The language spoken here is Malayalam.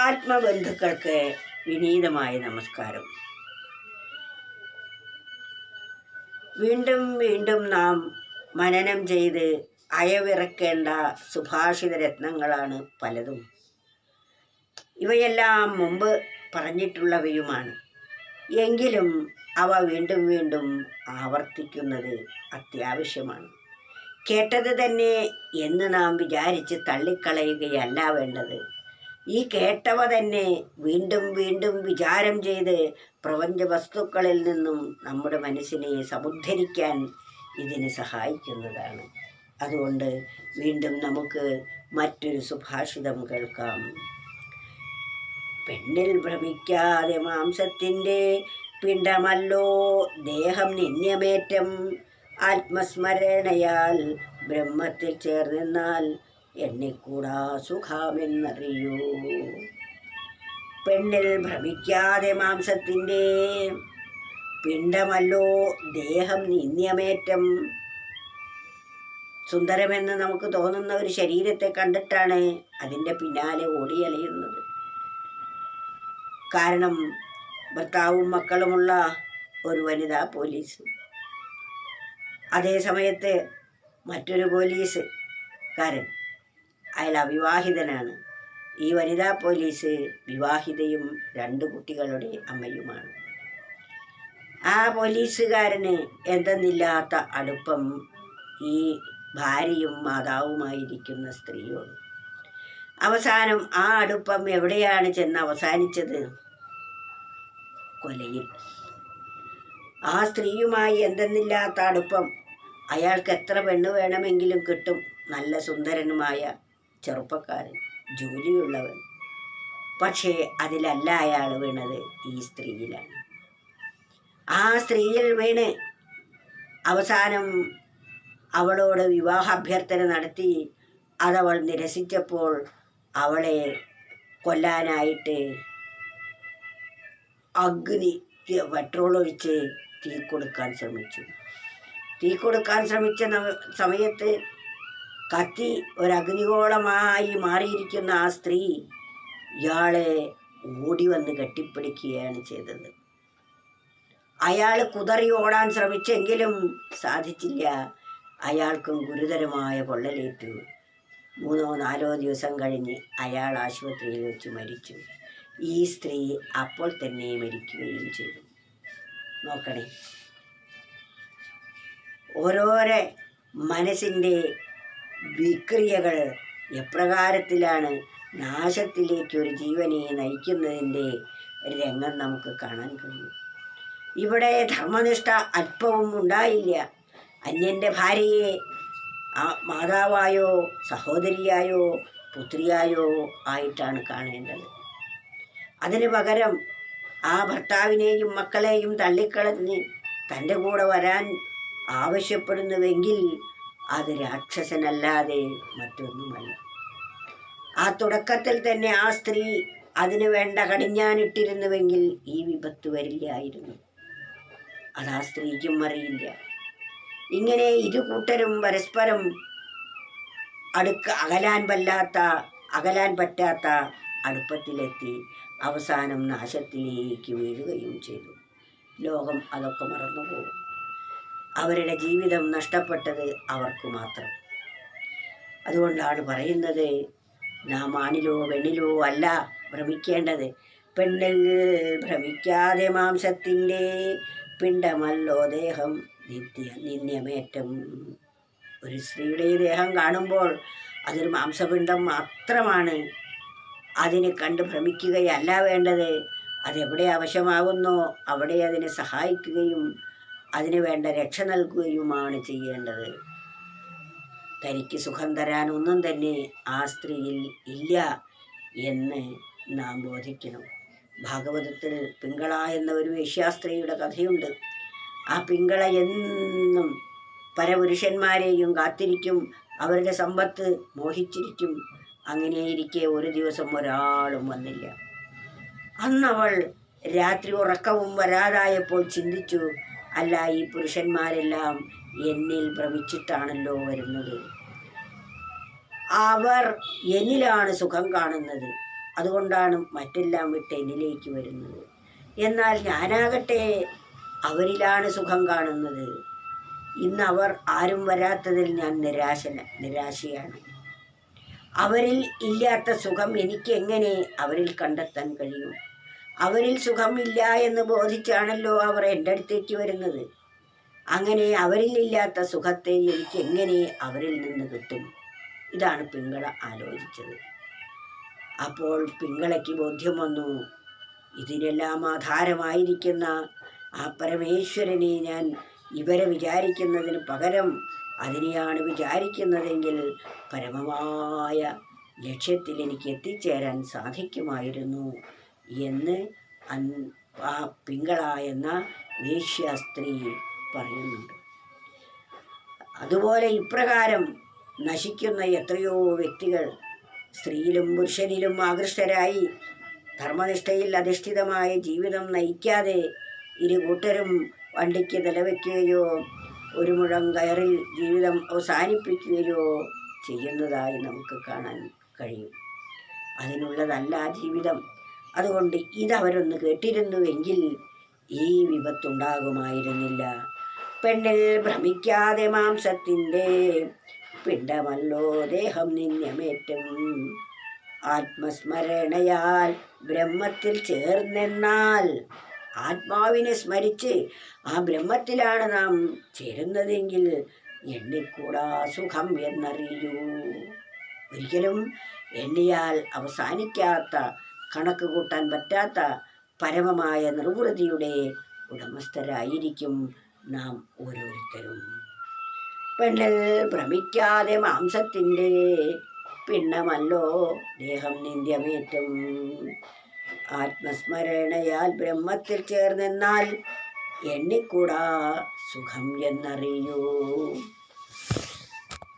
ആത്മബന്ധുക്കൾക്ക് വിനീതമായ നമസ്കാരം. വീണ്ടും വീണ്ടും നാം മനനം ചെയ്ത് അയവിറക്കേണ്ട സുഭാഷിത രത്നങ്ങളാണ് പലതും. ഇവയെല്ലാം മുമ്പ് പറഞ്ഞിട്ടുള്ളവയുമാണ്. എങ്കിലും അവ വീണ്ടും വീണ്ടും ആവർത്തിക്കുന്നത് അത്യാവശ്യമാണ്. കേട്ടത് തന്നെ എന്ന് നാം വിചാരിച്ച് തള്ളിക്കളയുകയല്ല വേണ്ടത്. ഈ കേട്ടവ തന്നെ വീണ്ടും വീണ്ടും വിചാരം ചെയ്ത് പ്രപഞ്ച വസ്തുക്കളിൽ നിന്നും നമ്മുടെ മനസ്സിനെ സമുദ്ധരിക്കാൻ ഇതിന് സഹായിക്കുന്നതാണ്. അതുകൊണ്ട് വീണ്ടും നമുക്ക് മറ്റൊരു സുഭാഷിതം കേൾക്കാം. പെണ്ണിൽ ഭ്രമിക്കാതെ മാംസത്തിന്റെ പിണ്ടമല്ലോ ദേഹം നിന്യമേറ്റം ആത്മസ്മരണയാൽ ബ്രഹ്മത്തിൽ ചേർന്നാൽ എണ്ണിക്കൂടാ സുഖാമെന്നറിയൂ. പെണ്ണിൽ ഭ്രമിക്കാതെ മാംസത്തിന്റെ പിണ്ടമല്ലോ ദേഹം നിന്ദ്യമേറ്റം. സുന്ദരമെന്ന് നമുക്ക് തോന്നുന്ന ഒരു ശരീരത്തെ കണ്ടിട്ടാണ് അതിന്റെ പിന്നാലെ ഓടിയലയുന്നത്. കാരണം ഭർത്താവും മക്കളുമുള്ള ഒരു വനിതാ പോലീസ്. അതേ സമയത്ത് മറ്റൊരു പോലീസുകാരൻ അയാൾ അവിവാഹിതനാണ്. ഈ വനിതാ പോലീസ് വിവാഹിതയും രണ്ട് കുട്ടികളുടെ അമ്മയുമാണ്. ആ പോലീസുകാരന് എന്തെന്നില്ലാത്ത അടുപ്പം ഈ ഭാര്യയും മാതാവുമായിരിക്കുന്ന സ്ത്രീയോട്. അവസാനം ആ അടുപ്പം എവിടെയാണ് ചെന്ന് അവസാനിച്ചത്? കൊലയിൽ. ആ സ്ത്രീയുമായി എന്തെന്നില്ലാത്ത അടുപ്പം അയാൾക്ക് എത്ര പെണ്ണ് വേണമെങ്കിലും കിട്ടും? നല്ല സുന്ദരനുമായ ചെറുപ്പക്കാരൻ ജോലിയുള്ളവൻ. പക്ഷേ അതിലല്ല അയാൾ വീണത് ഈ സ്ത്രീയിലാണ്. ആ സ്ത്രീയിൽ വീണ് അവസാനം അവളോട് വിവാഹാഭ്യർത്ഥന നടത്തി അതവൾ നിരസിച്ചപ്പോൾ അവളെ കൊല്ലാനായിട്ട് അഗ്നി പെട്രോൾ ഒഴിച്ച് തീ കൊടുക്കാൻ ശ്രമിച്ചു. തീ കൊടുക്കാൻ ശ്രമിച്ച സമയത്ത് കത്തി ഒരഗ്നിഗോളമായി മാറിയിരിക്കുന്ന ആ സ്ത്രീ ഇയാളെ ഓടി വന്ന് കെട്ടിപ്പിടിക്കുകയാണ് ചെയ്തത്. അയാൾ കുതറി ഓടാൻ ശ്രമിച്ചെങ്കിലും സാധിച്ചില്ല. അയാൾക്കും ഗുരുതരമായ പൊള്ളലേറ്റു. മൂന്നോ നാലോ ദിവസം കഴിഞ്ഞ് അയാൾ ആശുപത്രിയിൽ വെച്ച് മരിച്ചു. ഈ സ്ത്രീ അപ്പോൾ തന്നെ മരിക്കുകയും ചെയ്തു. നോക്കണേ. ഓരോരോ മനസ്സിന്റെ വിക്രിയകൾ എപ്രകാരത്തിലാണ് നാശത്തിലേക്ക് ഒരു ജീവനെ നയിക്കുന്നതിന്റെ രംഗം നമുക്ക് കാണാൻ കഴിയും. ഇവിടെ ധർമ്മനിഷ്ഠ അല്പവും ഉണ്ടായില്ല. അന്യന്റെ ഭാര്യയെ മാതാവായോ സഹോദരിയായോ പുത്രിയായോ ആയിട്ടാണ് കാണേണ്ടത്. അതിന് പകരം ആ ഭർത്താവിനെയും മക്കളെയും തള്ളിക്കളഞ്ഞ് തന്റെ കൂടെ വരാൻ ആവശ്യപ്പെടുന്നുവെങ്കിൽ അത് രാക്ഷസനല്ലാതെ മറ്റൊന്നുമല്ല. ആ തുടക്കത്തിൽ തന്നെ ആ സ്ത്രീ അതിനു വേണ്ട കടിഞ്ഞാനിട്ടിരുന്നുവെങ്കിൽ ഈ വിപത്ത് വരില്ലായിരുന്നു. അത് ആ സ്ത്രീക്കും അറിയില്ല. ഇങ്ങനെ ഇരു കൂട്ടരും പരസ്പരം അടുക്ക അകലാൻ വല്ലാത്ത അകലാൻ പറ്റാത്ത അടുപ്പത്തിലെത്തി അവസാനം നാശത്തിലേക്ക് വീഴുകയും ചെയ്തു. ലോകം അതൊക്കെ മറന്നുപോകും. അവരുടെ ജീവിതം നഷ്ടപ്പെട്ടത് അവർക്ക് മാത്രം. അതുകൊണ്ടാണ് പറയുന്നത് നാം ആണിലോ പെണ്ണിലോ അല്ല ഭ്രമിക്കേണ്ടത്. പെണ്ണിൽ ഭ്രമിക്കാതെ മാംസത്തിന്റെ പിണ്ടമല്ലോ ദേഹം. നിത്യ നിന്യമേറ്റം ഒരു സ്ത്രീയുടെ ദേഹം കാണുമ്പോൾ അതൊരു മാംസപിണ്ഡം മാത്രമാണ്. അതിനെ കണ്ട് ഭ്രമിക്കുകയല്ല വേണ്ടത്. അതെവിടെ ആവശ്യമാകുന്നോ അവിടെ അതിനെ സഹായിക്കുകയും അതിന് വേണ്ട രക്ഷ നൽകുകയുമാണ് ചെയ്യേണ്ടത്. തനിക്ക് സുഖം തരാൻ ഒന്നും തന്നെ ആ സ്ത്രീയിൽ ഇല്ല എന്ന് നാം ബോധിക്കണം. ഭാഗവതത്തിൽ പിങ്കള എന്ന ഒരു വേശ്യാസ്ത്രീയുടെ കഥയുണ്ട്. ആ പിങ്കള എന്നും പരപുരുഷന്മാരെയും കാത്തിരിക്കും അവരുടെ സമ്പത്ത് മോഹിച്ചിരിക്കും. അങ്ങനെയിരിക്കെ ഒരു ദിവസം ഒരാളും വന്നില്ല. അന്നവൾ രാത്രി ഉറക്കവും വരാതായപ്പോൾ ചിന്തിച്ചു അല്ല ഈ പുരുഷന്മാരെല്ലാം എന്നിൽ ഭ്രമിച്ചിട്ടാണല്ലോ വരുന്നത്. അവർ എന്നിലാണ് സുഖം കാണുന്നത്. അതുകൊണ്ടാണ് മറ്റെല്ലാം വിട്ട് എന്നിലേക്ക് വരുന്നത്. എന്നാൽ ഞാനാകട്ടെ അവരിലാണ് സുഖം കാണുന്നത്. ഇന്ന് അവർ ആരും വരാത്തതിൽ ഞാൻ നിരാശന നിരാശയാണ്. അവരിൽ ഇല്ലാത്ത സുഖം എനിക്ക് എങ്ങനെ അവരിൽ കണ്ടെത്താൻ കഴിയും? അവരിൽ സുഖമില്ല എന്ന് ബോധിച്ചാണല്ലോ അവർ എന്റെ അടുത്തേക്ക് വരുന്നത്. അങ്ങനെ അവരിൽ ഇല്ലാത്ത സുഖത്തെ എനിക്ക് എങ്ങനെ അവരിൽ നിന്ന് കിട്ടും? ഇതാണ് പിങ്കള ആലോചിച്ചത്. അപ്പോൾ പിങ്കളയ്ക്ക് ബോധ്യം വന്നു ഇതിനെല്ലാം ആധാരമായിരിക്കുന്ന ആ പരമേശ്വരനെ ഞാൻ ഇവരെ വിചാരിക്കുന്നതിന് പകരം അതിനെയാണ് വിചാരിക്കുന്നതെങ്കിൽ പരമമായ ലക്ഷ്യത്തിൽ എനിക്ക് എത്തിച്ചേരാൻ സാധിക്കുമായിരുന്നു. എന്ന് അൻ ആ പിങ്കള എന്ന വേശ്യ സ്ത്രീ പറയുന്നുണ്ട്. അതുപോലെ ഇപ്രകാരം നശിക്കുന്ന എത്രയോ വ്യക്തികൾ സ്ത്രീയിലും പുരുഷനിലും ആകൃഷ്ടരായി ധർമ്മനിഷ്ഠയിൽ അധിഷ്ഠിതമായ ജീവിതം നയിക്കാതെ ഇരു കൂട്ടരും വണ്ടിക്ക് നിലവയ്ക്കുകയോ ഒരു മുഴം കയറിൽ ജീവിതം അവസാനിപ്പിക്കുകയോ ചെയ്യുന്നതായി നമുക്ക് കാണാൻ കഴിയും. അതിനുള്ളതല്ല ജീവിതം. അതുകൊണ്ട് ഇതവരൊന്ന് കേട്ടിരുന്നുവെങ്കിൽ ഈ വിപത്തുണ്ടാകുമായിരുന്നില്ല. പെണ്ണിൽ ഭ്രമിക്കാതെ മാംസത്തിന്റെ പിണ്ടമല്ലോ ദേഹം നിന്യമേറ്റും ആത്മസ്മരണയാൽ ബ്രഹ്മത്തിൽ ചേർന്നെന്നാൽ ആത്മാവിനെ സ്മരിച്ച് ആ ബ്രഹ്മത്തിലാണ് നാം ചേരുന്നതെങ്കിൽ എണ്ണിക്കൂടാ സുഖം എന്നറിയൂ. ഒരിക്കലും എണ്ണിയാൽ അവസാനിക്കാത്ത കണക്ക് കൂട്ടാൻ പറ്റാത്ത പരമമായ നിർവൃതിയുടെ ഉടമസ്ഥരായിരിക്കും നാം ഓരോരുത്തരും. പെണ്ണൽ ഭ്രമിക്കാതെ മാംസത്തിന്റെ പിണ്ണമല്ലോ ദേഹം നിന്ദ്യമേറ്റും. ആത്മസ്മരണയാൽ ബ്രഹ്മത്തിൽ ചേർന്നെന്നാൽ എണ്ണിക്കൂടാ സുഖം എന്നറിയൂ.